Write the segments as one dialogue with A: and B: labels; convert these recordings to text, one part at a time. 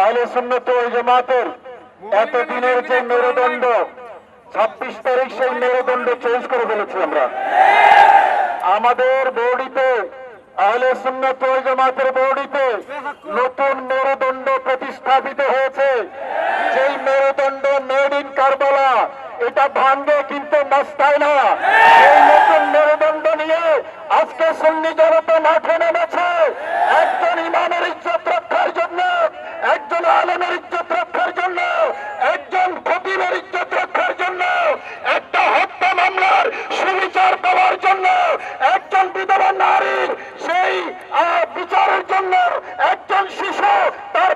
A: আহলে সুন্নত ওই জামাতের এতদিনের যে মেরুদণ্ড, ছাব্বিশ তারিখ সেই মেরুদণ্ড চেঞ্জ করে ফেলেছি আমরা। আমাদের বৌডিতে, আহলে সুন্নত ওই জামাতের বৌডিতে নতুন মেরুদণ্ড প্রতিস্থাপিত হয়েছে। সেই মেরুদণ্ড মেড ইন কারবালা এটা ভাঙ্গে কিন্তু মাস্তায় না। এই নতুন মেরুদণ্ড নিয়ে আজকে সুন্নি জনতা মাঠে নেমেছে। আলমের ইজ্জত রক্ষার জন্য, একজন খতিবের ইজ্জত রক্ষার জন্য, একটা হত্যা মামলার সুবিচার পাওয়ার জন্য, একজন বিধবা নারীর সেই বিচারের জন্য একজন শিশু তার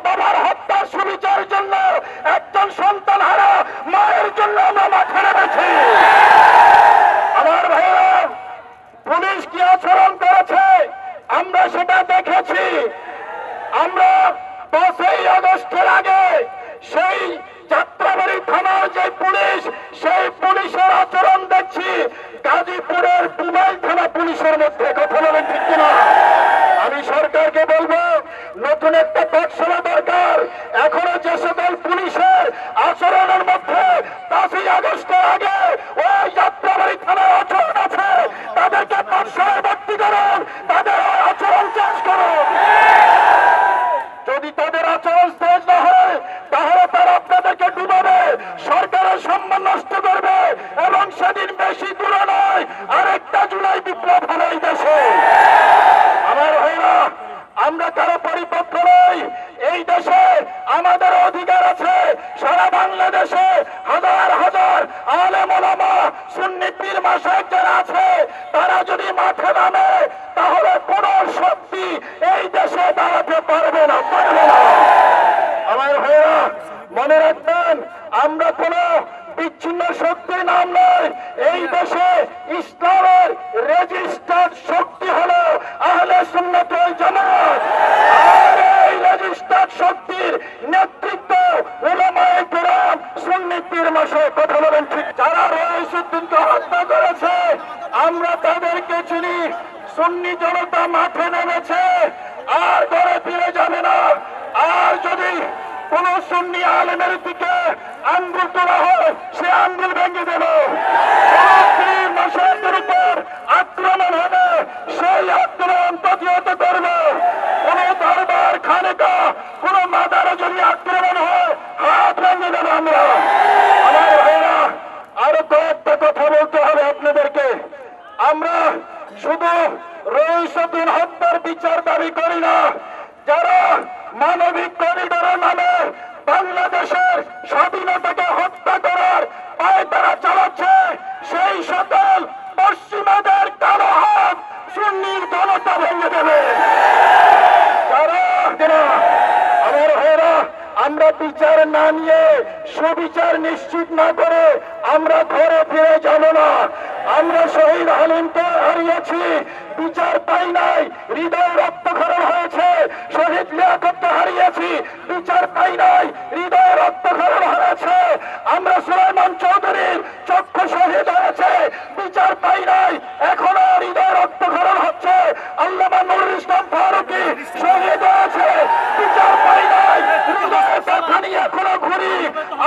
A: যদি মাঠে নামে, তাহলে কোন শক্তি এই দেশে দাঁড়াতে পারবে না পারবে না। আমার ভাইরা মনে রাখবেন, আমরা কোন বিচ্ছিন্ন শক্তির নাম নয় এই দেশে ইসলামের রেজিস্টার্ড শক্তি হলো আহলে সুন্নত জামাত। আর এই রেজিস্টার্ড শক্তির নেতৃত্ব উলামায়ে কেরাম সুন্নি পীর মাসায় কথা বলেন ঠিক। যারা রয়েসুদ্দিনকে হত্যা করেছে আমরা তাদেরকে চিনি। সুন্নি জনতা মাঠে নেমেছে। আর ঘরে ফিরে যাবে না। আর যদি কোন সুন্নি আলেমের দিকে আঙ্গুল তোলা হয়, সে আঙ্গুল ভেঙে দেব। আক্রমণ হবে। সেই আক্রমণ প্রতিহত করবে কোন দরবার খানেকা কোন মাদারে যদি আক্রমণ হয় হাত ভেঙে দেব আমরা আমার ভাইরা আরও কয়েকটা কথা বলতে হবে আপনাদেরকে আমরা শুধু রইসুদ্দিন হত্যার বিচার দাবি করি না। যারা মানবিক করিডোরের নামে বাংলাদেশের স্বাধীনতাকে হত্যা করার পায়ে তারা চালাচ্ছে, সেই সকল পশ্চিমাদের কালো হাত সুন্নির জনতা ভেঙে দেবে। আমার বিচার না নিয়ে সুবিচার নিশ্চিত না করে আমরা ঘরে ফিরে যাব না। আমরা শহীদ হালিমকে হারিয়েছি বিচার পাই নাই, হৃদয় রক্তক্ষরণ হয়েছে, শহীদ লিয়াকতকে হারিয়েছি, বিচার পাই নাই, হৃদয় রক্তক্ষরণ হয়েছে। আমরা সুলাইমান চৌধুরীর চক্ষু শহীদ হয়েছে, বিচার পাই নাই, এখনও হৃদয় রক্তক্ষরণ হচ্ছে। আল্লামা নুরুল ইসলাম ফারুকি শহীদ হয়েছে, বিচার পাই নাই হৃদয়ের কথা এখনও ঘুরি।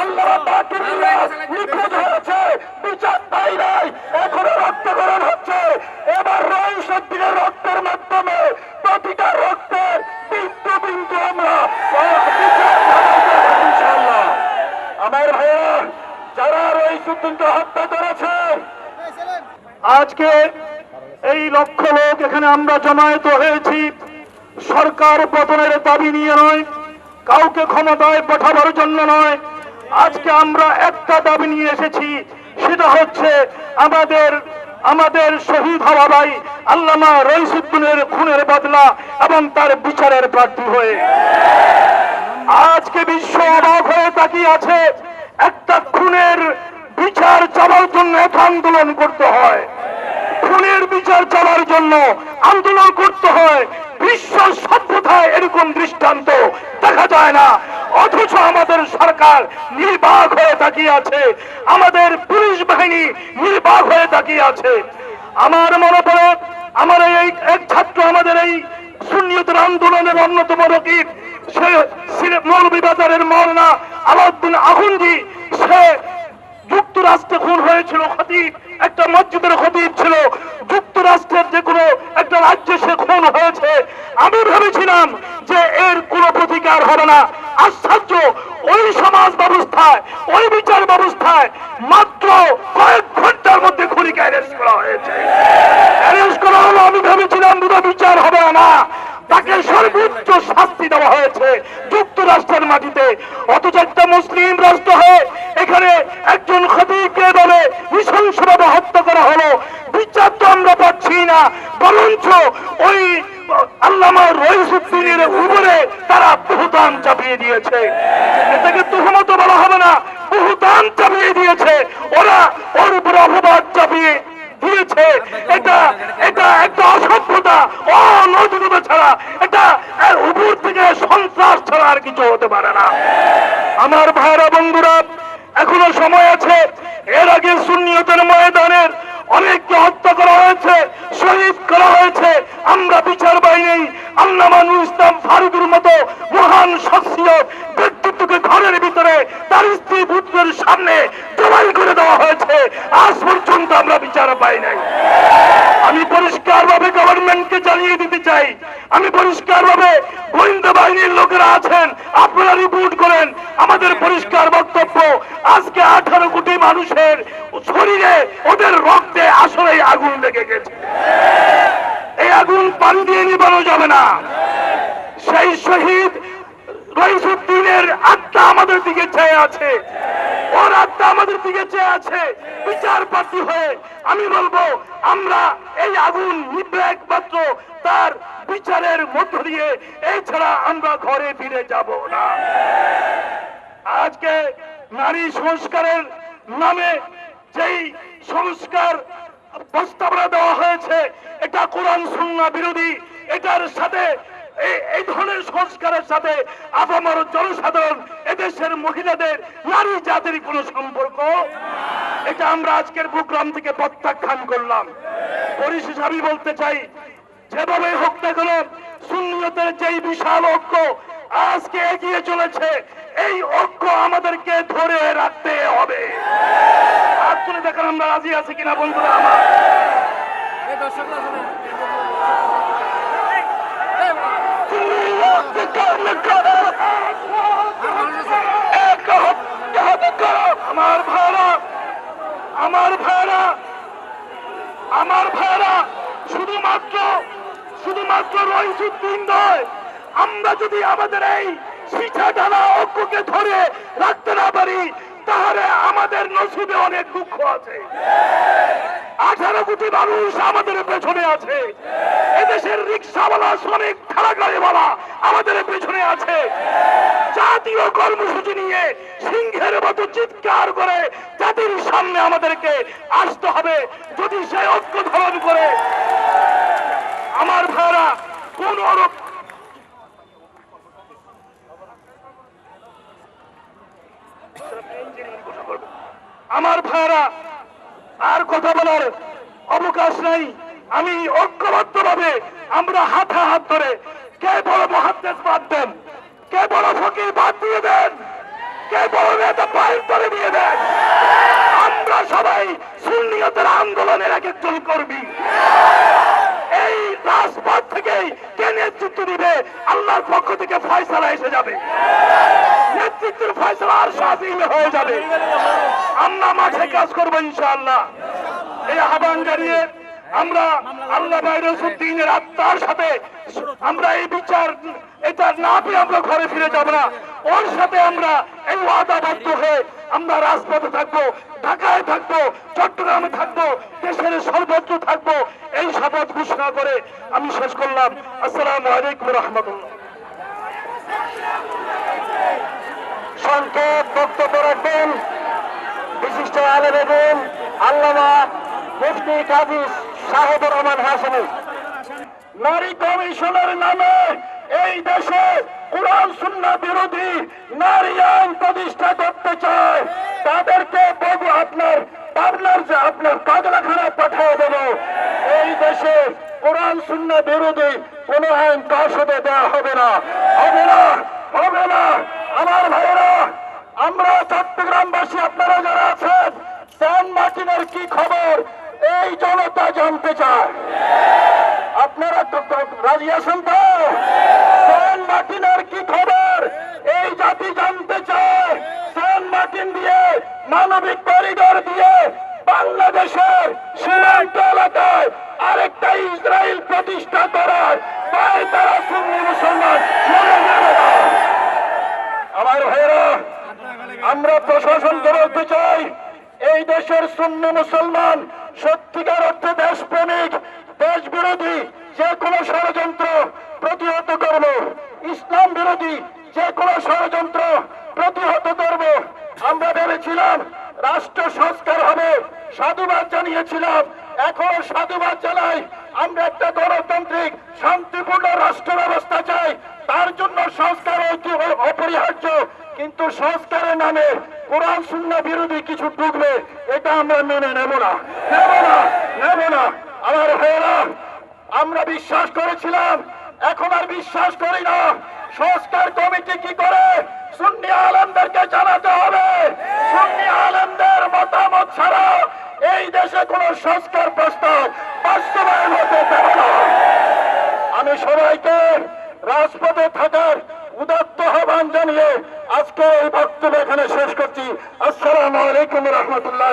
A: আল্লাহ বাকিরুল্লাহ নিখোঁজ হয়েছে বিচার পাই নাই এখনও রক্তকরণ হচ্ছে এবার রহিসুদ্দিনের রক্তের মাধ্যমে প্রতিটা রক্তের বিন্দু বিন্দু আমরা বিচার চালাতে হবে ইনশাআল্লাহ। আমার ভাইয়েরা যারা রহিসুদ্দিনকে হত্যা করেছে আজকে এই লক্ষ লোক এখানে আমরা জমায়েত হয়েছি। সরকার পতনের দাবি নিয়ে নয়, কাউকে ক্ষমতায় পাঠাবার জন্য নয়। আজকে আমরা একটা দাবি নিয়ে এসেছি, সেটা হচ্ছে আমাদের আমাদের শহীদ হওয়া ভাই আল্লামা রইসুদ্দিনের খুনের বদলা এবং তার বিচারের প্রার্থী হয়ে। আজকে বিশ্ব অবাক হয়ে তাকিয়ে আছে, একটা খুনের বিচার চাওয়ার জন্য আন্দোলন করতে হয়। খুনের বিচার চাওয়ার জন্য আন্দোলন করতে হয়। বিশ্ব সভ্যতায় এরকম দৃষ্টান্ত দেখা যায় না। অথচ আমাদের সরকার নির্বাক হয়ে তাকিয়ে আছে। আমাদের পুলিশ বাহিনী নির্বাক হয়ে তাকিয়ে আছে। আমার মনে পড়ে, আমার এই এক ছাত্র, আমাদের এই সুন্নিয়তের আন্দোলনের অন্যতম রকিব,
B: সে সিলে- মৌলভীবাজারের মরনা আলাউদ্দিন আহুন্দি, সে যুক্তরাষ্ট্রে খুন হয়েছিল, খতিব। একটা মসজিদের খতিব ছিল। যুক্তরাষ্ট্রের যে কোনো একটা রাজ্যে সে খুন হয়েছে। আমি ভেবেছিলাম যে এর কোনো প্রতিকার হবে না। আশ্চর্য, ওই সমাজ ব্যবস্থায়, ওই বিচার ব্যবস্থায় মাত্র কয়েক ঘণ্টার মধ্যে খুনিকে অ্যারেস্ট করা হয়েছে। অ্যারেস্ট করা হলো, আমি ভেবেছিলাম দুটো বিচার হবে না। তাকে সর্বোচ্চ শাস্তি দেওয়া হয়েছে যুক্তরাষ্ট্রের মাটিতে। অথচ একটা মুসলিম রাষ্ট্র হয়ে এখানে একজন খতিবকে দলে নৃশংসভাবে হত্যা করা হলো। বিচার তো আমরা পাচ্ছি না, বরঞ্চ ওই আল্লামা রইসুদ্দিনের উপরে তারা বহুদান চাপিয়ে দিয়েছে। বলা না চাপিয়ে দিয়েছে। ওরা ওর চাপিয়ে দিয়েছে এটা এটা একটা অসভ্যতা অনৈতিকতা ছাড়া। এটা উপর থেকে সন্ত্রাস ছাড়া আর কিছু হতে পারে না। আমার ভাইরা বন্ধুরা, এখনও সময় আছে। এর আগে সুন্নিয়তের ময়দানের অনেককে হত্যা করা হয়েছে, শহীদ করা হয়েছে। আমরা বিচার পাইনি আল্লামা নুর ইসলাম ফারুকের মতো মহান শখসিয়ত ব্যক্তিত্বকে ঘরের ভিতরে তার স্ত্রী পুত্রের সামনে জবাই করে দেওয়া হয়েছে। আজ পর্যন্ত আমরা বিচার পাই নাই। আমি পরিষ্কার ভাবে গভর্নমেন্টকে জানিয়ে দিতে চাই। আমি পরিষ্কার ভাবে গোয়েন্দা বাহিনীর লোকেরা আছেন, আপনারা রিপোর্ট করেন। আমাদের পরিষ্কার বক্তব্য, আজকে আঠারো কোটি মানুষের শরীরে ওদের রক্তে আসলে আগুন লেগে গেছে। এই আগুন পানি দিয়ে নিবানো যাবে না। সেই শহীদ রইসুদ্দিনের আত্মা আমাদের দিকে চেয়ে আছে। ওর আত্মা আমাদের দিকে চেয়ে আছে। হয়ে আমি বলব, আমরা এই আগুন নিবে একমাত্র তার বিচারের মধ্য দিয়ে। এছাড়া আমরা ঘরে ফিরে যাব না। আজকে নারী সংস্কারের নামে যেই সংস্কার প্রস্তাবনা দেওয়া হয়েছে, এটা কোরআন সুন্না বিরোধী, এটার সাথে এই- ধরনের সংস্কারের সাথে আপামর জনসাধারণ, এদেশের মহিলাদের, নারী জাতির কোনো সম্পর্ক? এটা আমরা আজকের প্রোগ্রাম থেকে প্রত্যাখ্যান করলাম। পরিশেষে আমি বলতে চাই, যেভাবে হোক না কেন, সুন্নিয়তের যেই বিশাল ঐক্য আজকে এগিয়ে চলেছে, এই ঐক্য আমাদেরকে ধরে রাখতে হবে। আমরা রাজি আছি কিনা বন্ধুরা আমার। আমার ভাইরা আমার ভাইরা আমার ভাইরা শুধুমাত্র শুধুমাত্র রইসুদ্দিন নয় আমরা যদি আমাদের এই শিক্ষা টানা ঐক্যকে ধরে রাখতে না পারি তাহলে আমাদের নসিবে অনেক দুঃখ আছে। আঠারো কোটি মানুষ আমাদের পেছনে আছে। এদেশের রিক্সাওয়ালা, শ্রমিক ঠেলাগাড়িওয়ালা আমাদের পেছনে আছে। জাতীয় কর্মসূচি নিয়ে সিংহের মতো চিৎকার করে জাতির সামনে আমাদেরকে আসতে হবে। যদি সে ঐক্য ধারণ করে, আমার ভাইরা, কোন আমার ভাইরা আর কথা বলার অবকাশ নাই। আমি ঐক্যবদ্ধ ভাবে আমরা হাতে হাত ধরে কে বড় মহাদ্দেশ বাদ দেন কে বড় ফকির বাদ দিয়ে দেন কে বড় নেতা পায়ের তলে দিয়ে দেন। আমরা সবাই সুন্নিয়তের আন্দোলনের এক একজন কর্মী। এই রাজপথ থেকেই কে নেতৃত্ব দিবে, আল্লাহর পক্ষ থেকে ফয়সালা এসে যাবে। নেতৃত্বের ফয়সালা আর সাফিল হয়ে যাবে। আমরা মাঠে কাজ করব ইনশাআল্লাহ। এই আহ্বান জানিয়ে আমরা আল্লাহ বাইরসুদ্দিনের আত্মার সাথে আমরা এই বিচার, এটা না পেয়ে আমরা ঘরে ফিরে যাব না। ওর সাথে আমরা এই ওয়াদাবদ্ধ হয়ে আমরা রাজপথে থাকব, ঢাকায় থাকব, চট্টগ্রামে থাকব, দেশের সর্বত্র থাকব, এই শপথ ঘোষণা করে আমি শেষ করলাম। আসসালামু আলাইকুম রহমতুল্লাহ। সংক্ষেপ বক্তব্য রাখবেন। বিশিষ্ট আলেম আল্লামা মুফতি কাজী সাহেবুর রহমান হাসানি। নারী কমিশনের নামে এই দেশে কোরআন সুন্না বিরোধী নারী আইন প্রতিষ্ঠা করতে চায়। তাদেরকে বহু আপনার পাবনার যে আপনার কাজলাখানা পাঠিয়ে দেব। এই দেশে কোরআন সুন্না বিরোধী কোন আইন কার সাথে দেওয়া হবে না? হবে না
A: হবে না। আমার ভাইয়েরা আমরা চট্টগ্রামবাসী, আপনারা যারা আছেন সেন্ট মার্টিনের কি খবর? এই জনতা জানতে চায়। আপনারা রাজি আছেন তো? সেন্ট মার্টিনের কি খবর? এই জাতি জানতে চায়। সেন্ট মার্টিন দিয়ে, মানবিক করিডর দিয়ে বাংলাদেশের সীমান্ত এলাকায় আরেকটা ইসরায়েল প্রতিষ্ঠা করার তাই তারা সুন্নি মুসলমান মনে আমার ভাইয়েরা আমরা প্রশাসনকে বলতে চাই। এই দেশের সুন্নি মুসলমান, সত্যিকার অর্থে দেশপ্রেমিক দেশ বিরোধী যে কোনো ষড়যন্ত্র প্রতিহত করব। ইসলাম বিরোধী যে কোনো ষড়যন্ত্র প্রতিহত করব। আমরা ভেবেছিলাম রাষ্ট্র সংস্কার হবে, সাধুবাদ জানিয়েছিলাম। এখনও সাধুবাদ জানাই আমরা একটা গণতান্ত্রিক, শান্তিপূর্ণ রাষ্ট্র ব্যবস্থা চাই। তার জন্য সংস্কার অপরিহার্য, কিন্তু সংস্কারের নামে কোরআন শূন্য বিরোধী কিছু ঢুকবে এটা আমরা মেনে নেব না। নেব না নেব না। আমার ভাইয়েরা, আমরা বিশ্বাস করেছিলাম, এখন আর বিশ্বাস করি না। সংস্কার কমিটি কি করে? সুন্নি আলমদেরকে জানাতে হবে। সুন্নি আলমদের মতামত ছাড়া এই দেশে কোন সংস্কার প্রস্তাব বাস্তবায়ন হতে দেবে না আমি সবাইকে রাজপথে থাকার উদাত্ত আহ্বান জানিয়ে আজকে এই বক্তব্য এখানে শেষ করছি। আসসালামু আলাইকুম রহমতুল্লাহ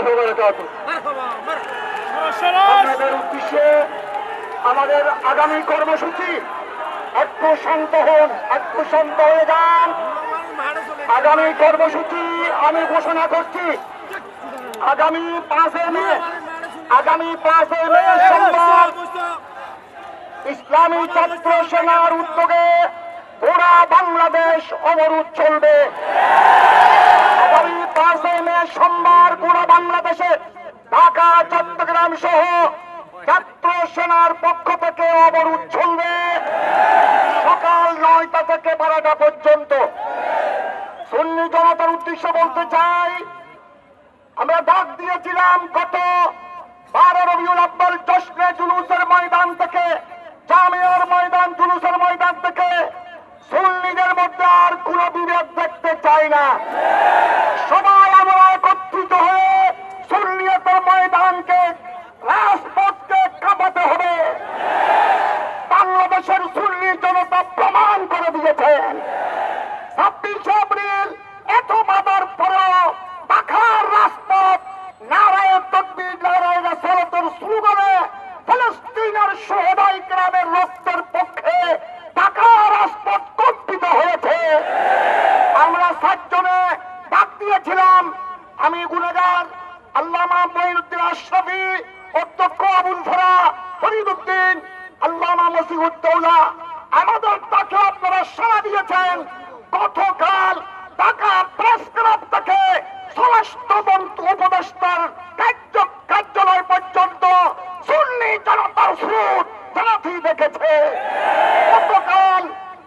A: আপনাদের উদ্দেশ্যে আমাদের আগামী কর্মসূচি একটু শান্ত হন একটু শান্ত হয়ে যান। আগামী কর্মসূচি আমি ঘোষণা করছি আগামী পাঁচে মে আগামী পাঁচে মে সোমবার ইসলামী ছাত্র সেনার উদ্যোগে গোড়া বাংলাদেশ অবরোধ চলবে। সোমবার গোড়া বাংলাদেশে ঢাকা, চট্টগ্রাম সহ ছাত্র সেনার পক্ষ থেকে অবরোধ চলবে। সকাল নয়টা থেকে বারোটা পর্যন্ত। সুন্নি জনতার উদ্দেশ্য বলতে চাই, আমরা ডাক দিয়েছিলাম গত বারো রবিউল আব্বাল জশ্নে জুলুসের ময়দান থেকে জামিয়ার ময়দান, জুলুসের ময়দান থেকে সুন্নিদের মধ্যে আর কোন বিভেদ দেখতে চাই না। সবাই আমরা একত্রিত হয়ে সুন্নিয়তের ময়দানকে রাজপথকে কাঁপাতে হবে বাংলাদেশের সুন্নি জনতা প্রমাণ করে দিয়েছেন ছাব্বিশে এপ্রিল এত বাধার পরেও পাখার রাজপথ নারায় তকবির নারায় রাসালতের স্লোগানে ফলস্তিনের সোহদাই গ্রামের রক্তের পক্ষে ঢাকা রাজপথ কম্পিত হয়েছে আমরা সাতজনে ডাক দিয়েছিলাম আমি গুনেগার আল্লামা মঈনুদ্দিন আশরাফি অধ্যক্ষ আবুল ফরা ফরিদুদ্দিন আল্লামা মসিউদ্দৌলা আমাদের তাকে আপনারা সাড়া দিয়েছেন গতকাল ঢাকা প্রেস ক্লাব থেকে স্বরাষ্ট্র মন্ত্রী উপদেষ্টার কার্য কার্যালয় পর্যন্ত সুন্নি জনতার স্রোত জানাতি দেখেছে গতকাল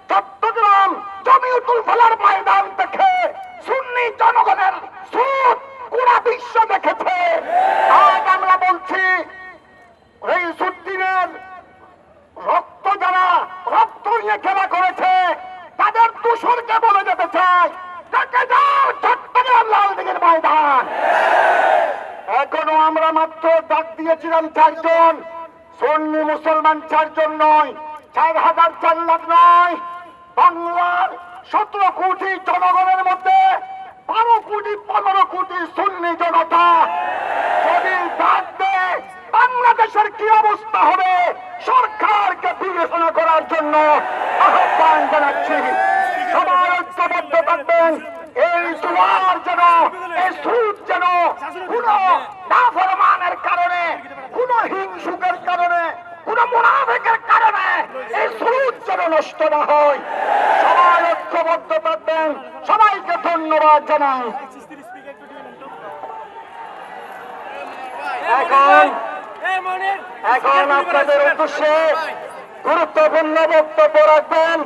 A: চট্টগ্রাম জমিউতুল ফেলার ময়দান থেকে সুন্নি জনগণের স্রোত পুরা বিশ্ব দেখেছে আজ আমরা বলছি এই সুদ্দিনের রক্ত যারা রক্ত নিয়ে খেলা করেছে তাদের দূষণকে বলে যেতে চাই দেখে যাও চট্টগ্রাম লাল দিকের ময়দান এখনও আমরা মাত্র ডাক দিয়েছিলাম চারজন সন্নি চারজন নয়, চার হাজার চার লাখ নয়। বাংলার সতেরো কোটি জনগণের মধ্যে বারো কোটি, পনেরো কোটি সুন্নি জনতা যদি দেয়, বাংলাদেশের কি অবস্থা হবে? সরকারকে বিবেচনা করার জন্য আহ্বান জানাচ্ছি। সবাই ঐক্যবদ্ধ থাকবেন। এই জোয়ার যেন, এই সুদ যেন কোন কারণে, কোন হিংসুকের কারণে কোন মুনাফিকের কারণে এই সুদ যেন নষ্ট না হয়। সবাই ঐক্যবদ্ধ থাকবেন সবাইকে ধন্যবাদ জানাই। এখন আপনাদের উদ্দেশ্যে গুরুত্বপূর্ণ বক্তব্য রাখবেন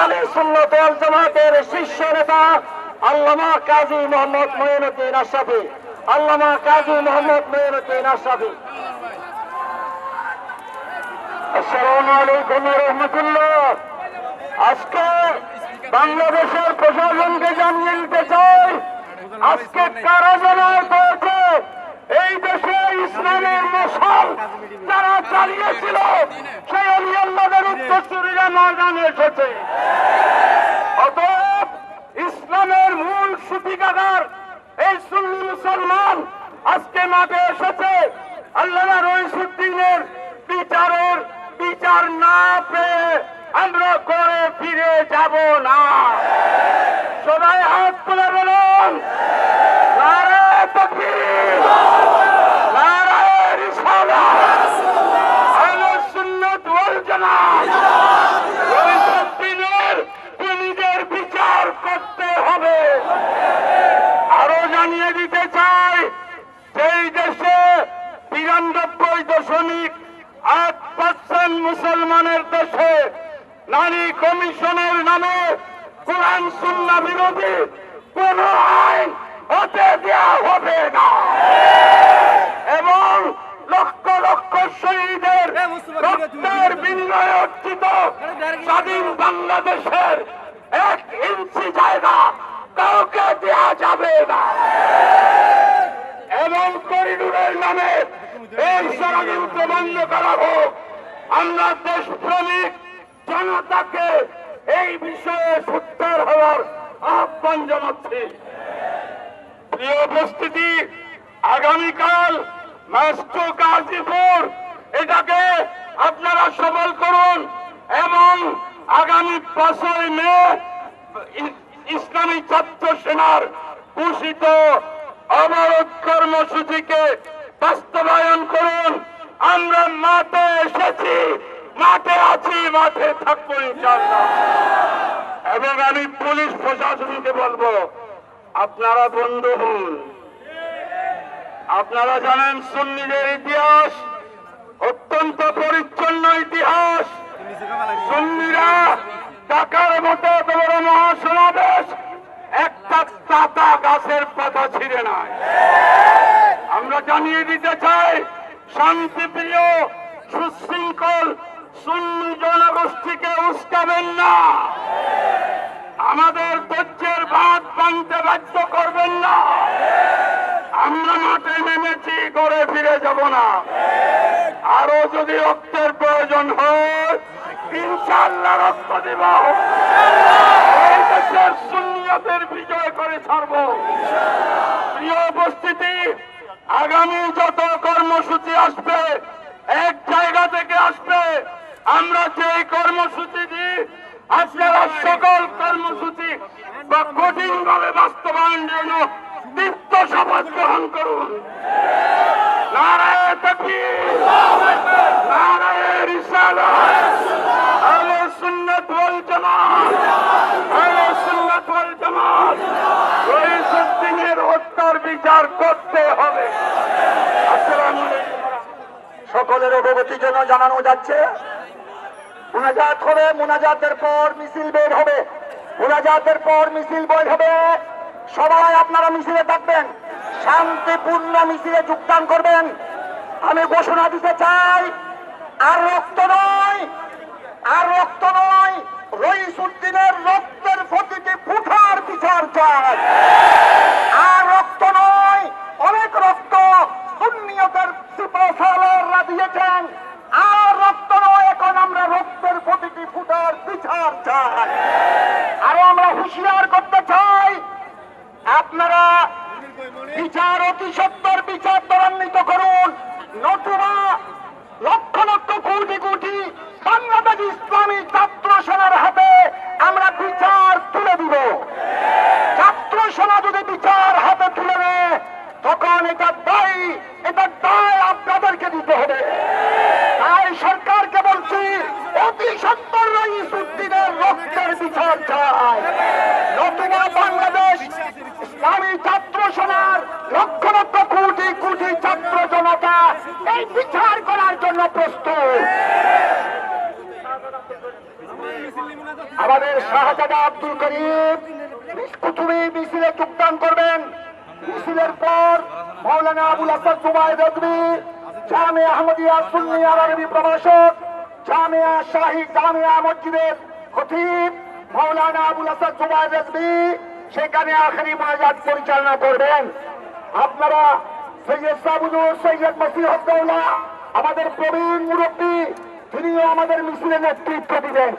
A: আলী সুন্নত জামাতের শীর্ষ নেতা আল্লামা কাজী মোহাম্মদ মঈনুদ্দিন আশরাফি। আল্লামা কাজী মোহাম্মদ মঈনুদ্দিন আশরাফি। আসসালামু আজকে
C: বাংলাদেশের প্রশাসনকে জানিয়ে দিতে চাই, আজকে কারা জানায় হয়েছে এই দেশে ইসলামের মশাল যারা চালিয়েছিল, সেই অলি আল্লাহদের উত্তরসূরিরা ময়দানে এসেছে। অতএব ইসলামের মূল সুতিকাগার এই সুন্নি মুসলমান আজকে মাঠে এসেছে। আল্লাহ রইসুদ্দিনের বিচারের বিচার না পেয়ে আমরা করে ফিরে যাব না। সবাই হাত তুলে বলুন। বিচার করতে হবে। আরও জানিয়ে দিতে চাই সেই দশমিক আট পার্সেন্ট মুসলমানের দেশে নারী কমিশনের নামে কোরআন সুন্না বিরোধী কোন আইন হতে দেওয়া হবে না। এবং লক্ষ লক্ষ শহীদের রক্তের বিনিময়ে অর্জিত স্বাধীন বাংলাদেশের এক ইঞ্চি জায়গা কাউকে দেওয়া যাবে না। এবং করিডোরের নামে এই ষড়যন্ত্র বন্ধ করা হোক। আমরা দেশপ্রেমিক জনতাকে এই বিষয়ে সুত্তর হওয়ার আহ্বান জানাচ্ছি। প্রিয় উপস্থিতি, আগামীকাল মাস্টো গাজীপুর, এটাকে আপনারা সবল করুন এবং আগামী পাঁচই মে ইসলামী ছাত্র সেনার ঘোষিত অবরোধ কর্মসূচিকে বাস্তবায়ন করুন। আমরা মাঠে এসেছি, মাঠে আছি, মাঠে থাকব এবং আমি পুলিশ প্রশাসনকে বলব, আপনারা বন্ধু হন। আপনারা জানেন সুন্নিদের ইতিহাস, অত্যন্ত পরিচ্ছন্ন ইতিহাস। সুন্নিরা টাকার মতো বড় মহাসমাবেশ, একটা তাতা গাছের পাতা ছিঁড়ে নাই। আমরা জানিয়ে দিতে চাই শান্তিপ্রিয়, সুশৃঙ্খল সুন্নি জনগোষ্ঠীকে উস্কাবেন না। আমাদের ধৈর্যের বাঁধ ভাঙতে বাধ্য করবেন না। আমরা মাঠে নেমেছি করে ফিরে যাব না। আরও যদি রক্তের প্রয়োজন হয় ইনশাল্লাহ রক্ত দেব। এই বিজয় করে ছাড়ব। প্রিয় উপস্থিতি আগামী যত কর্মসূচি আসবে, এক জায়গা থেকে আসবে। আমরা সেই কর্মসূচি দিই, আপনারা সকল কর্মসূচি বা কঠিন ভাবে বাস্তবায়ন জন্য তীর্থ শপথ গ্রহণ করুন। নারায় তকবীর নারায় রিসালাত আহলে সুন্নাত ওয়াল জামাত হত্যার বিচার করতে হবে। সকলের অবগতির জন্য জানানো যাচ্ছে। মোনাজাত হবে, মোনাজাতের পর মিছিল বের হবে। মোনাজাতের পর মিছিল বের হবে। সবাই আপনারা মিছিলে থাকবেন, শান্তিপূর্ণ মিছিলে যোগদান করবেন। আমি ঘোষণা দিতে চাই, আর রক্ত নয়, আর রক্ত নয়, রইসুদ্দিনের রক্তের প্রতিটি ফুটার বিচার চাই। আর রক্ত নয় অনেক রক্ত সুন্নিয়তের সিপাহসালাররা দিয়েছেন আর রক্ত নয়, এখন আমরা রক্তের প্রতিটি ফুটার বিচার চাই। আরও আমরা হুঁশিয়ার করতে চাই, আপনারা বিচার অতি সত্তর বিচার ত্বরান্বিত করুন। নতুবা লক্ষ লক্ষ কোটি কোটি বাংলাদেশ ইসলামী ছাত্র সেনার হাতে আমরা বিচার তুলে দিব। ছাত্র সেনা যদি বিচার হাতে তুলে নেয়, তখন এটা দায় আপনাদেরকে দিতে হবে তাই সরকারকে বলছি অতি সত্তর রইসুদ্দিনের রক্তের বিচার চাই নতুবা বাংলাদেশ ইসলামী ছাত্র সেনার লক্ষ লক্ষ কোটি কোটি ছাত্র জনতা এই বিচার করার জন্য প্রস্তুত। আমাদের শাহজাদা আব্দুল করিম কুতুবি মিছিলে যোগদান করবেন। মিছিলের পর মৌলানা আবুল আসাদ জুবাইদ রদবি জামিয়া আহমদিয়া সুন্নি আরবি প্রভাষক জামিয়া শাহী জামিয়া মসজিদের খতিব
D: মৌলানা আবুল হাসান জুবাইর রেজবি সেখানে আখেরি মোনাজাত পরিচালনা করবেন। আপনারা সৈয়দ সাবুদুর সৈয়দ মসিহদ্দৌলা আমাদের প্রবীণ মুরব্বী তিনিও আমাদের মিছিলে নেতৃত্ব দিবেন।